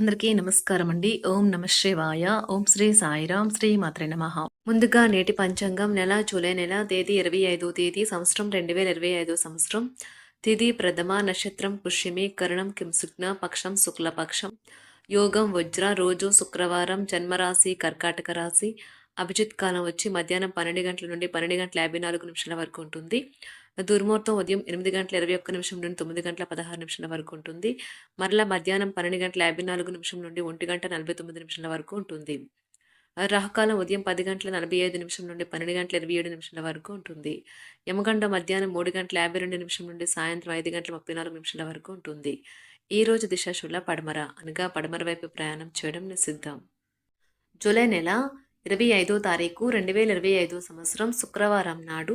అందరికీ నమస్కారం అండి ఓం నమ శివాయ. ఓం శ్రీ సాయిరాం శ్రీ మాత్రే నమ. ముందుగా నేటి పంచాంగం నెల జూలై నెల తేదీ ఇరవై ఐదో తేదీ సంవత్సరం రెండు వేల ఇరవై ఐదో సంవత్సరం. తిథి ప్రథమ నక్షత్రం పుష్యమి కరణం కింసుజ్ఞ పక్షం శుక్లపక్షం. యోగం వజ్ర రోజు శుక్రవారం జన్మరాశి కర్కాటక రాశి. అభిజిత్ కాలం వచ్చి మధ్యాహ్నం పన్నెండు గంటల నుండి పన్నెండు గంటల యాభై నాలుగు నిమిషాల వరకు ఉంటుంది. దుర్ముహూర్తం ఉదయం ఎనిమిది గంటల ఇరవై ఒక్క నిమిషం నుండి తొమ్మిది గంటల పదహారు నిమిషాల వరకు ఉంటుంది. మరలా మధ్యాహ్నం పన్నెండు గంటల యాభై నాలుగు నిమిషం నుండి ఒంటి గంట నలభై తొమ్మిది నిమిషాల వరకు ఉంటుంది. రాహుకాలం ఉదయం పది గంటల నలభై ఐదు నిమిషం నుండి పన్నెండు గంటల ఇరవై ఏడు నిమిషాల వరకు ఉంటుంది. యమగండ మధ్యాహ్నం మూడు గంటల యాభై రెండు నిమిషం నుండి సాయంత్రం ఐదు గంటల ముప్పై నాలుగు నిమిషాల వరకు ఉంటుంది. ఈ రోజు దిశాశుల పడమర అనగా పడమర వైపు ప్రయాణం చేయడం నిషిద్ధం. జూలై నెల ఇరవై ఐదో తారీఖు రెండు వేల ఇరవై ఐదో సంవత్సరం శుక్రవారం నాడు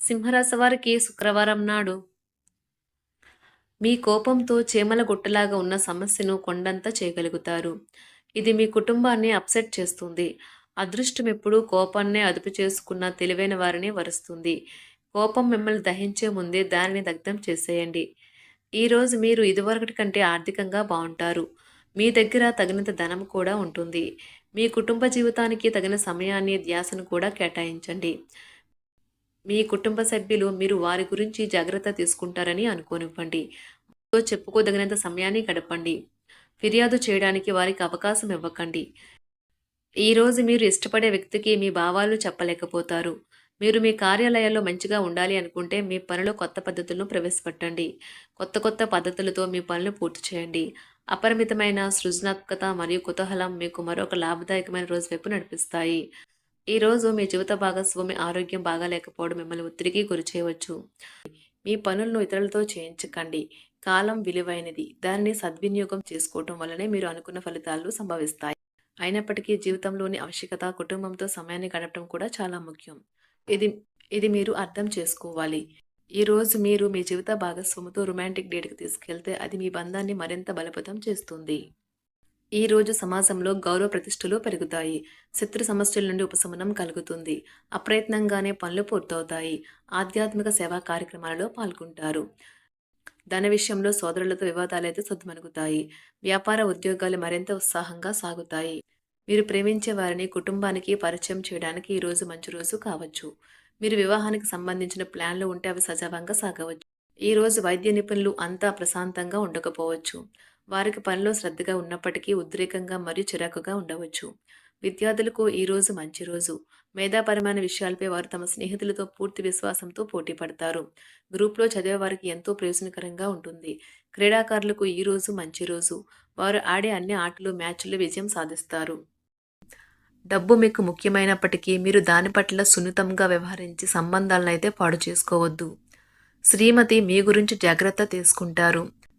సింహరాశి వారికి శుక్రవారం నాడు మీ కోపంతో చీమల గుట్టలాగా ఉన్న సమస్యను కొండంతా చేయగలుగుతారు. ఇది మీ కుటుంబాన్ని అప్సెట్ చేస్తుంది. అదృష్టం ఎప్పుడూ కోపాన్నే అదుపు చేసుకున్న తెలివైన వారిని వరుస్తుంది. కోపం మిమ్మల్ని దహించే ముందే దానిని దగ్ధం చేసేయండి. ఈరోజు మీరు ఇదివరకటి కంటే ఆర్థికంగా బాగుంటారు. మీ దగ్గర తగినంత ధనం కూడా ఉంటుంది. మీ కుటుంబ జీవితానికి తగిన సమయాన్ని ధ్యాసను కూడా కేటాయించండి. మీ కుటుంబ సభ్యులు మీరు వారి గురించి జాగ్రత్త తీసుకుంటారని అనుకోనివ్వండి. చెప్పుకోదగినంత సమయాన్ని గడపండి. ఫిర్యాదు చేయడానికి వారికి అవకాశం ఇవ్వకండి. ఈరోజు మీరు ఇష్టపడే వ్యక్తికి మీ భావాలు చెప్పలేకపోతారు. మీరు మీ కార్యాలయాల్లో మంచిగా ఉండాలి అనుకుంటే మీ పనిలో కొత్త పద్ధతులను ప్రవేశపెట్టండి. కొత్త కొత్త పద్ధతులతో మీ పనులు పూర్తి చేయండి. అపరిమితమైన సృజనాత్మకత మరియు కుతూహలం మీకు మరొక లాభదాయకమైన రోజు వైపు నడిపిస్తాయి. ఈరోజు మీ జీవిత భాగస్వామి ఆరోగ్యం బాగాలేకపోవడం మిమ్మల్ని ఒత్తిడికి గురి చేయవచ్చు. మీ పనులను ఇతరులతో చేయించకండి. కాలం విలువైనది. దానిని సద్వినియోగం చేసుకోవటం వల్లనే మీరు అనుకున్న ఫలితాలు సంభవిస్తాయి. అయినప్పటికీ జీవితంలోని ఆవశ్యకత కుటుంబంతో సమయాన్ని గడపడం కూడా చాలా ముఖ్యం. ఇది ఇది మీరు అర్థం చేసుకోవాలి. ఈరోజు మీరు మీ జీవిత భాగస్వామితో రొమాంటిక్ డేట్కి తీసుకెళ్తే అది మీ బంధాన్ని మరింత బలపతం చేస్తుంది. ఈ రోజు సమాజంలో గౌరవ ప్రతిష్టలు పెరుగుతాయి. శత్రు సమస్యల నుండి ఉపశమనం కలుగుతుంది. అప్రయత్నంగానే పనులు పూర్తవుతాయి. ఆధ్యాత్మిక సేవా కార్యక్రమాలలో పాల్గొంటారు. ధన విషయంలో సోదరులతో వివాదాలైతే సొద్దుమనుగుతాయి వ్యాపార ఉద్యోగాలు మరింత ఉత్సాహంగా సాగుతాయి. మీరు ప్రేమించే వారిని కుటుంబానికి పరిచయం చేయడానికి ఈ రోజు మంచి రోజు కావచ్చు. మీరు వివాహానికి సంబంధించిన ప్లాన్లు ఉంటే అవి సజావంగా సాగవచ్చు. ఈ రోజు వైద్య నిపుణులు అంతా ప్రశాంతంగా ఉండకపోవచ్చు. వారికి పనిలో శ్రద్ధగా ఉన్నప్పటికీ ఉద్రేకంగా మరియు చిరాకుగా ఉండవచ్చు. విద్యార్థులకు ఈరోజు మంచి రోజు. మేధాపరమైన విషయాలపై వారు తమ స్నేహితులతో పూర్తి విశ్వాసంతో పోటీ పడతారు. గ్రూప్లో చదివే వారికి ఎంతో ప్రయోజనకరంగా ఉంటుంది. క్రీడాకారులకు ఈ రోజు మంచి రోజు. వారు ఆడే అన్ని ఆటలు మ్యాచ్లు విజయం సాధిస్తారు. డబ్బు మీకు ముఖ్యమైనప్పటికీ మీరు దాని పట్ల సున్నితంగా వ్యవహరించి సంబంధాలను అయితే పాడు చేసుకోవద్దు. శ్రీమతి మీ గురించి జాగ్రత్త తీసుకుంటారు.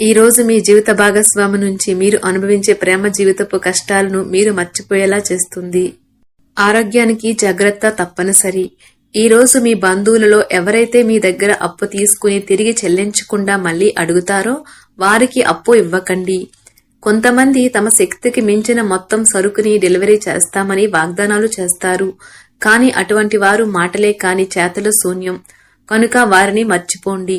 ఈ రోజు మీ జీవిత భాగస్వామి నుంచి మీరు అనుభవించే ప్రేమ జీవితపు కష్టాలను మీరు మర్చిపోయేలా చేస్తుంది. ఆరోగ్యానికి జాగ్రత్త తప్పనిసరి. ఈ రోజు మీ బంధువులలో ఎవరైతే మీ దగ్గర అప్పు తీసుకుని తిరిగి చెల్లించకుండా మళ్ళీ అడుగుతారో వారికి అప్పు ఇవ్వకండి. కొంతమంది తమ శక్తికి మించిన మొత్తం సరుకుని డెలివరీ చేస్తామని వాగ్దానాలు చేస్తారు. కానీ అటువంటి వారు మాటలే కాని చేతల శూన్యం. కనుక వారిని మర్చిపోండి.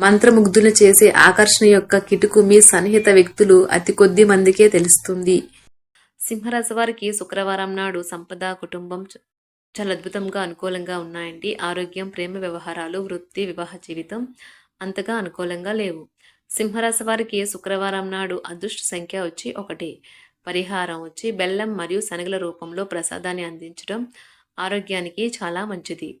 మంత్రముగ్ధులు చేసే ఆకర్షణ యొక్క కిటుకు మీ సన్నిహిత వ్యక్తులు అతి కొద్ది మందికే తెలుస్తుంది. సింహరాశి వారికి శుక్రవారం నాడు సంపద కుటుంబం చ- చాలా అద్భుతంగా అనుకూలంగా ఉన్నాయండి. ఆరోగ్యం ప్రేమ వ్యవహారాలు వృత్తి వివాహ జీవితం అంతగా అనుకూలంగా లేవు. సింహరాశి వారికి శుక్రవారం నాడు అదృష్ట సంఖ్య వచ్చి ఒకటి. పరిహారం వచ్చి బెల్లం మరియు శనగల రూపంలో ప్రసాదాన్ని అందించడం ఆరోగ్యానికి చాలా మంచిది.